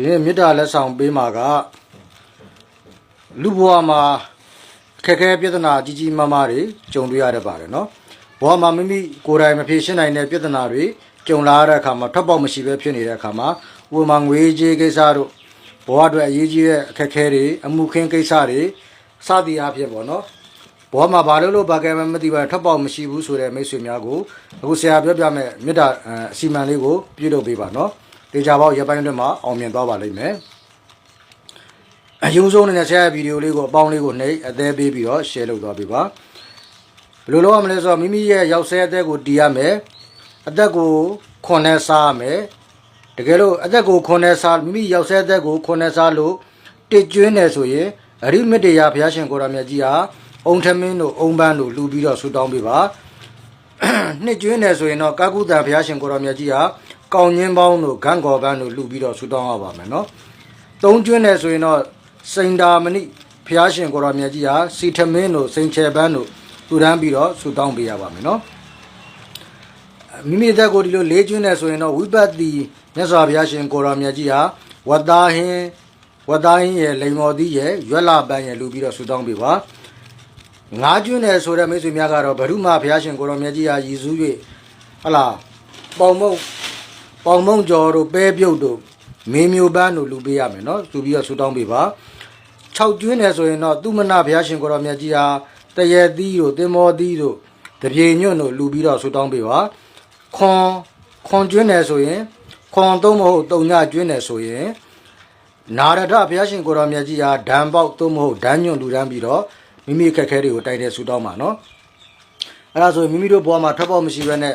ဒီနေ့မေတ္တာလက်ဆောင်ပေးမှာကလူဘဝမှာအခက်အခဲပြဿနာကြီးကြီးမားမားတွေကြုံတွေ့ရတတ်ပါတယ်နော်ဘဝမှာမိမိကိုယ်တိုင်မဖြေရှင်းနိုင်တဲ့ပြဿနာတွေကြုံလာရတဲ့အခါမှာထွက်ပေါက်မရှိပဲဖြစ်နေတဲ့အခါမှာဥပမာငွေကြေးကိစ္စတို့ဘဝအတွက်အရေးကြီးတဲ့အခက်အခဲတွေအမှုခင်းကိစ္စတွေစသည်အားဖြင့်ပေါ့နော်ဘဝမှာဘာလို့လို့ဘာကဲမှမသိပါထွက်ပေါက်မရှိဘူးဆိုတဲ့မိတ်ဆွေများကိုအခုဆရာပြောပြမယ်မေတ္တာအစီအမံလေးကိုပြုလုပ်ပေးပါနော် တေချာပေါက်ရပိုင်းတွင်မှာအောင်မြင်သွားပါလိမ့်မယ်အယုံဆုံးနေတဲ့ဆရာရဲ့ဗီဒီယိုလေးကိုအပေါင်းလေးကိုနှိပ်အသေးပေးပြီးတော့ share လုပ်သွားပေးပါဘယ်လိုလုပ်ရမလဲဆိုတော့မိမိရဲ့ရောက်ဆဲအသက်ကိုတီးရမယ်အသက်ကိုခွန်နဲ့စားရမယ်တကယ်လို့အသက်ကိုခွန်နဲ့စားမိမိရောက်ဆဲအသက်ကိုခွန်နဲ့စားလို့တစ်ကျွင်းနေဆိုရင်အရိမတ္တရာဘုရားရှင်ကိုရမြတ်ကြီးဟာအုံထမင်းတို့အုံပန်းတို့လှူပြီးတော့ဆူတောင်းပေးပါနှစ်ကျွင်းနေဆိုရင်တော့ကာကုတန်ဘုရားရှင်ကိုရမြတ်ကြီးဟာ ကောင်းချင်းပေါင်းတို့ဂန့်ကော်ပန်းတို့လှူပြီးတော့ဆူတောင်းရပါမယ်နော်သုံးကျွန်းတယ်ဆိုရင်တော့စိန်တာမဏိဖျားရှင်ကိုရောမြတ်ကြီးဟာစီထမင်းတို့စိန်ချေပန်းတို့ထူတန်းပြီးတော့ဆူတောင်းပေးရပါမယ်နော်မိမိသက်ကိုဒီလိုလေးကျွန်းတယ်ဆိုရင်တော့ဝိပတ်တိမြတ်စွာဘုရားရှင်ကိုရောမြတ်ကြီးဟာဝတ္တာဟင်းဝတ္တာဟင်းရဲ့လိန်မော်သီးရဲ့ရွက်လာပန်းရဲ့လူပြီးတော့ဆူတောင်းပေးပါငါးကျွန်းတယ်ဆိုတဲ့မိတ်ဆွေများကတော့ဘဒုမဘုရားရှင်ကိုရောမြတ်ကြီးဟာရည်စူး၍ဟလာပေါင်မုံ ပေါင်မုံကျော်တို့ပဲပြုတ်တို့မင်းမျိုးပန်းတို့လူပေးရမယ်နော်သူပြီးတော့ဆူတောင်းပေးပါ6ကျွင်းတယ်ဆိုရင်တော့သူမနာဘုရားရှင်ကိုရောမြတ်ကြီးဟာတရေသီးတို့တင်မောသီးတို့တပြေညွန့်တို့လူပြီးတော့ဆူတောင်းပေးပါခွန်ခွန်ကျွင်းတယ်ဆိုရင်ခွန်သုံးမဟုတ်တုံညကျွင်းတယ်ဆိုရင်နာရထဘုရားရှင်ကိုရောမြတ်ကြီးဟာဓာန်ပေါက်သုံးမဟုတ်ဓာန်ညွန့်လူတန်းပြီးတော့မိမိအခက်အခဲတွေကိုတိုက်တဲ့ဆူတောင်းပါနော်အဲ့ဒါဆိုရင်မိမိတို့ဘဝမှာထွက်ပေါက်မရှိဘဲနဲ့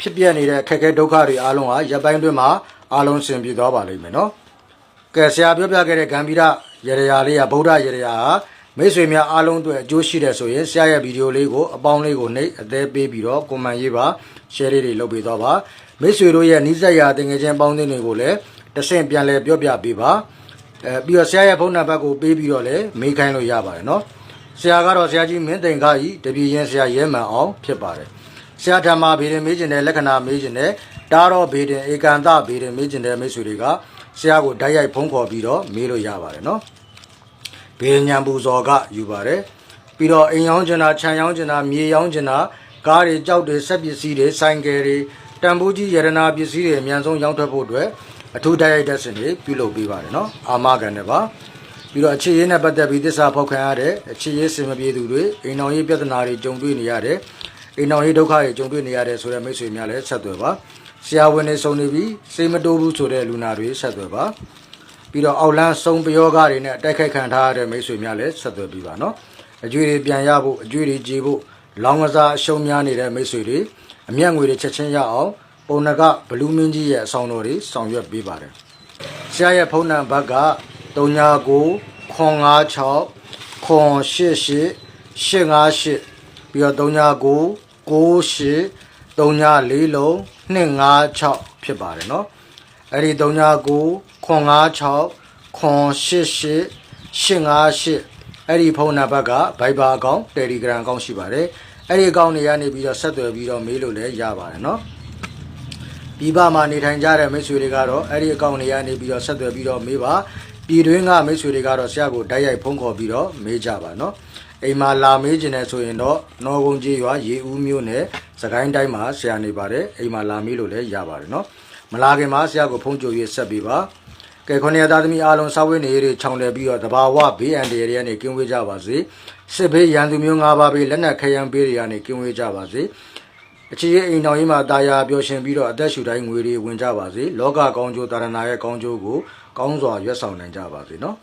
ဖြစ်ပြနေတဲ့အခက်အခဲဒုက္ခတွေအားလုံးဟာရပ်ပိုင်းတွင်းမှာအားလုံးဆင်ပြေသွားပါလိမ့်မယ်နော်။ကဲဆရာပြောပြခဲ့တဲ့ဂံဗီရရရရာလေးကဗုဒ္ဓရရရာဟာမိတ်ဆွေများအားလုံးအတွက်အကျိုးရှိတယ်ဆိုရင်ဆရာရဲ့ဗီဒီယိုလေးကိုအပေါင်းလေးကိုနှိပ်အသေးပေးပြီးတော့ကွန်မန့်ရေးပါ share လေးတွေလုပ်ပေးသွားပါမိတ်ဆွေတို့ရဲ့နှိစက်ရာတင်ငယ်ချင်းပေါင်းသင်းတွေကိုလည်းတစ်ဆင့်ပြန်လဲပြောပြပေးပါအဲပြီးတော့ဆရာရဲ့ဖုန်းနံပါတ်ကိုပေးပြီးတော့လည်းမေးခိုင်းလို့ရပါတယ်နော်ဆရာကတော့ဆရာကြီးမင်းသိန်ခါကြီးတပည့်ရင်ဆရာရဲမှန်အောင်ဖြစ်ပါတယ် ဆရာဓမ္မဘေဒင်မေးကျင်တဲ့လက္ခဏာမေးကျင်တဲ့တားတော့ဘေဒင်ဧကန်တဘေဒင်မေးကျင်တဲ့မိတ်ဆွေတွေကဆရာကိုဓာတ်ရိုက်ဖုံးခေါ်ပြီးတော့မေးလို့ရပါတယ်နော်ဘေဒင်ညာပူဇော်ကယူပါတယ်ပြီးတော့အိမ်ရောင်းကျင်တာခြံရောင်းကျင်တာမြေရောင်းကျင်တာကားတွေကြောက်တွေဆက်ပစ္စည်းတွေဆိုင်ကယ်တွေတန်ဖိုးကြီးရတနာပစ္စည်းတွေအများဆုံးရောင်းထွက်ဖို့အတွက်အထူးဓာတ်ရိုက်တဲ့စင်တွေပြုလုပ်ပေးပါတယ်နော်အာမခံတယ်ပါပြီးတော့အခြေရေးနဲ့ပတ်သက်ပြီးသစ္စာဖောက်ခံရတဲ့အခြေရေးစင်မပြေသူတွေအိမ်တော်ရေးပြဿနာတွေကြုံတွေ့နေရတယ် အိမ်တော်ရေးဒုက္ခတွေကြုံတွေ့နေရတယ်ဆိုတဲ့မိတ်ဆွေများလည်းဆက်သွယ်ပါဆရာဝန်တွေစုံနေပြီးစိတ်မတိုးဘူးဆိုတဲ့လူနာတွေဆက်သွယ်ပါပြီးတော့အောက်လန်းစုံပယောဂတွေနဲ့တိုက်ခိုက်ခံထားရတဲ့မိတ်ဆွေများလည်းဆက်သွယ်ပြီးပါနော်အကျွေးတွေပြန်ရဖို့အကျွေးတွေကြေဖို့လောင်းကစားအရှုံးများနေတဲ့မိတ်ဆွေတွေအမျက်ငွေတွေချက်ချင်းရအောင်ပုံနကဘလူးမင်းကြီးရဲ့အဆောင်တော်တွေဆောင်ရွက်ပေးပါတယ်ဆရာရဲ့ဖုန်းနံပါတ်က39 956 988 858ပြီးတော့39 98 34လုံး256ဖြစ်ပါတယ်เนาะအဲ့ဒီ39 956 988 858အဲ့ဒီဖုန်းနံပါတ်က Viber အကောင့် Telegram အကောင့်ရှိပါတယ်အဲ့ဒီအကောင့်တွေကနေပြီးတော့ဆက်သွယ်ပြီးတော့မေးလို့လည်းရပါတယ်เนาะ ပြည်ပမှာနေထိုင်ကြတဲ့မိတ်ဆွေတွေကတော့အဲ့ဒီအကောင့်တွေကနေပြီးတော့ဆက်သွယ်ပြီးတော့မေးပါပြည်တွင်းကမိတ်ဆွေတွေကတော့ဆရာကိုတိုက်ရိုက်ဖုန်းခေါ်ပြီးတော့မေးကြပါနော် အိမ်မှာလာမေးကျင်တယ်ဆိုရင်တော့နော်ကုန်းကြီးရွာရေဦးမြို့နယ်စကိုင်းတိုင်းမှာဆရာနေပါတယ်အိမ်မှာလာမေးလို့လည်းရပါတယ်နော်မလာခင်မှာဆရာကိုဖုန်းကြို၍ဆက်ပေးပါကဲခொနည်းသားသမီးအားလုံးစာဝတ်နေရေးတွေခြောင်တယ်ပြီးတော့တဘာဝဘေးအန္တရာယ်တွေကနေကင်းဝေးကြပါစေစစ်ဘေးရန်သူမျိုး၅ပါးဘေးလက်နက်ခရမ်းဘေးတွေကနေကင်းဝေးကြပါစေအချစ်ရဲ့အိမ်တော်ကြီးမှာတာယာပျော်ရွှင်ပြီးတော့အသက်ရှူတိုင်းငွေတွေဝင်ကြပါစေလောကကောင်းကျိုးတာရဏရဲ့ကောင်းကျိုးကိုကောင်းစွာရွတ်ဆောင်နိုင်ကြပါစေနော်